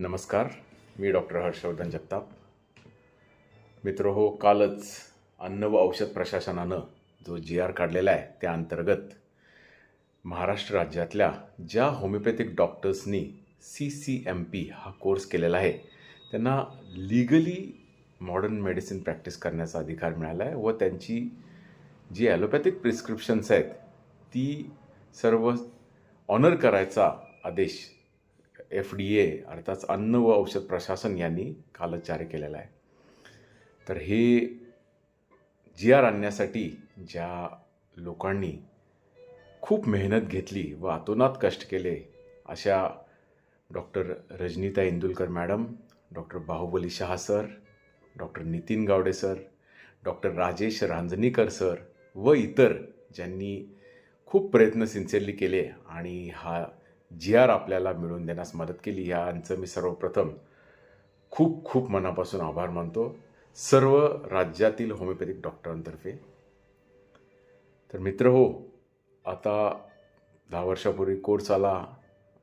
नमस्कार मी डॉक्टर हर्षवर्धन जगताप. मित्र हो कालच अन्न व औषध प्रशासनानं जो जी आर काढलेला आहे त्या अंतर्गत महाराष्ट्र राज्यातल्या ज्या होमिओपॅथिक डॉक्टर्सनी सी सी एम पी हा कोर्स केलेला आहे त्यांना लिगली मॉडर्न मेडिसिन प्रॅक्टिस करण्याचा अधिकार मिळाला आहे व त्यांची जी ॲलोपॅथिक प्रिस्क्रिप्शन्स आहेत ती सर्व ऑनर करायचा आदेश एफ डी ए अर्थात अन्न व औषध प्रशासन यांनी कालच जारी केलेला आहे. तर हे जी आर आणण्यासाठी ज्या लोकांनी खूप मेहनत घेतली व अतोनात कष्ट केले अशा doctor Rajanita Indulkar madam doctor Bahubali Shah sir doctor Nitin Gawade sir doctor Rajesh Ranjanikar sir व इतर ज्यांनी खूप प्रयत्न सिन्सिअरली केले आणि हा जी आर आपल्याला मिळवून देण्यास मदत केली यांचं मी सर्वप्रथम खूप खूप मनापासून आभार मानतो. सर्व राज्यातील होमिओपॅथिक डॉक्टरांतर्फे. तर मित्र हो आता दहा वर्षापूर्वी कोर्स आला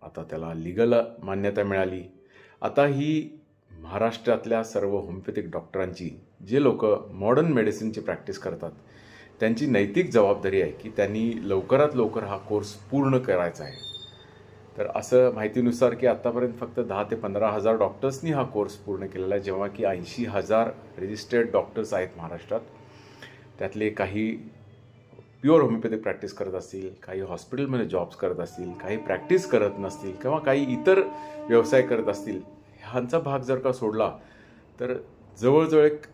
आता त्याला लिगल मान्यता मिळाली. आता ही महाराष्ट्रातल्या सर्व होमिओपॅथिक डॉक्टरांची जे लोक मॉडर्न मेडिसिनची प्रॅक्टिस करतात त्यांची नैतिक जबाबदारी आहे की त्यांनी लवकरात लवकर हा कोर्स पूर्ण करायचा आहे. तर असं माहितीनुसार की आत्तापर्यंत फक्त दहा ते पंधरा हजार डॉक्टर्सनी हा कोर्स पूर्ण केलेला आहे जेव्हा की ऐंशी हजार रजिस्टर्ड डॉक्टर्स आहेत महाराष्ट्रात. त्यातले काही प्युअर होमिओपॅथिक प्रॅक्टिस करत असतील काही हॉस्पिटलमध्ये जॉब्स करत असतील काही प्रॅक्टिस करत नसतील किंवा काही इतर व्यवसाय करत असतील ह्यांचा भाग जर का सोडला तर जवळजवळ एक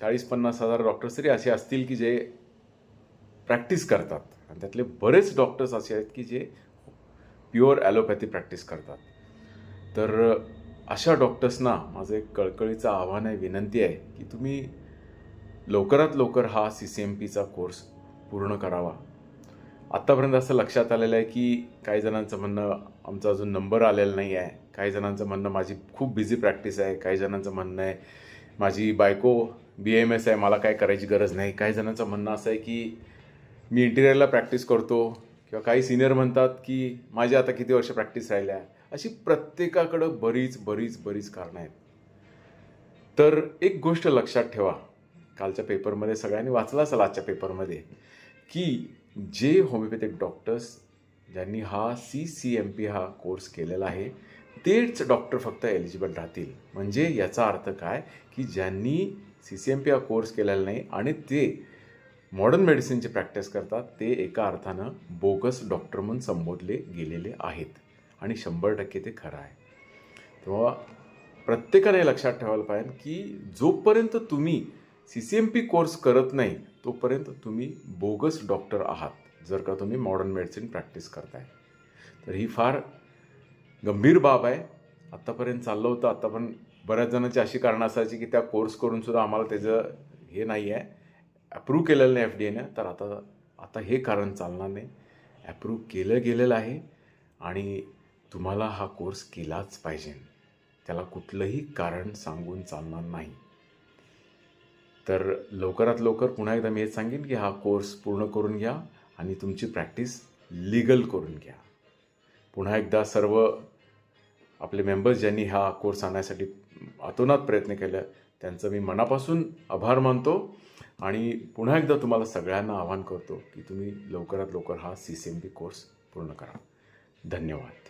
चाळीस पन्नास हजार डॉक्टर्स तरी असे असतील की जे प्रॅक्टिस करतात. आणि त्यातले बरेच डॉक्टर्स असे आहेत की जे प्युअर ॲलोपॅथी प्रॅक्टिस करतात. तर अशा डॉक्टर्सना माझं एक कळकळीचं आव्हान आहे विनंती आहे की तुम्ही लवकरात लवकर हा सी सी एम पीचा कोर्स पूर्ण करावा. आत्तापर्यंत असं लक्षात आलेलं आहे की काही जणांचं म्हणणं आमचा अजून नंबर आलेला नाही आहे. काही जणांचं म्हणणं माझी खूप बिझी प्रॅक्टिस आहे. काही जणांचं म्हणणं आहे माझी बायको बी एम एस आहे मला काय करायची गरज नाही. काही जणांचं म्हणणं असं आहे की मी इंटिरियरला प्रॅक्टिस करतो किंवा काही सिनियर म्हणतात की माझी आता किती वर्ष प्रॅक्टिस राहिल्या? अशी प्रत्येकाकडं बरीच बरीच बरीच कारणं आहेत. तर एक गोष्ट लक्षात ठेवा कालच्या पेपरमध्ये सगळ्यांनी वाचला असेल आजच्या पेपरमध्ये की जे होमिओपॅथिक डॉक्टर्स ज्यांनी हा सी सी एम पी हा कोर्स केलेला आहे तेच डॉक्टर फक्त एलिजिबल राहतील. म्हणजे याचा अर्थ काय? की ज्यांनी सी सी एम पी हा कोर्स केलेला नाही आणि ते मॉडर्न मेडिसिनची प्रॅक्टिस करतात ते एका अर्थानं बोगस डॉक्टर म्हणून संबोधले गेलेले आहेत. आणि शंभर टक्के ते खरं आहे. तेव्हा प्रत्येकाने हे लक्षात ठेवायला पाहिजे की जोपर्यंत तुम्ही C C M P course करत नाही तोपर्यंत तुम्ही बोगस डॉक्टर आहात जर का तुम्ही मॉडर्न मेडिसिन प्रॅक्टिस करताय. तर ही फार गंभीर बाब आहे. आत्तापर्यंत चाललं होतं आता पण बऱ्याच जणांची अशी कारणं असायची की त्या कोर्स करूनसुद्धा आम्हाला त्याचं हे नाही आहे अप्रूव्ह केलेलं नाही एफ डी एनं तर आता आता हे कारण चालणार नाही. ॲप्रूव्ह केलं गेलेलं आहे आणि तुम्हाला हा कोर्स केलाच पाहिजे. त्याला कुठलंही कारण सांगून चालणार नाही. तर लवकरात लवकर पुन्हा एकदा मी हेच सांगेन की हा कोर्स पूर्ण करून घ्या आणि तुमची प्रॅक्टिस लिगल करून घ्या. पुन्हा एकदा सर्व आपले मेंबर्स ज्यांनी हा कोर्स आणण्यासाठी अतोनात प्रयत्न केला त्यांचं मी मनापासून आभार मानतो. आणि पुन्हा एकदा तुम्हाला सगळ्यांना आवाहन करतो की तुम्ही लवकरात लवकर हा C C M B course पूर्ण करा. धन्यवाद.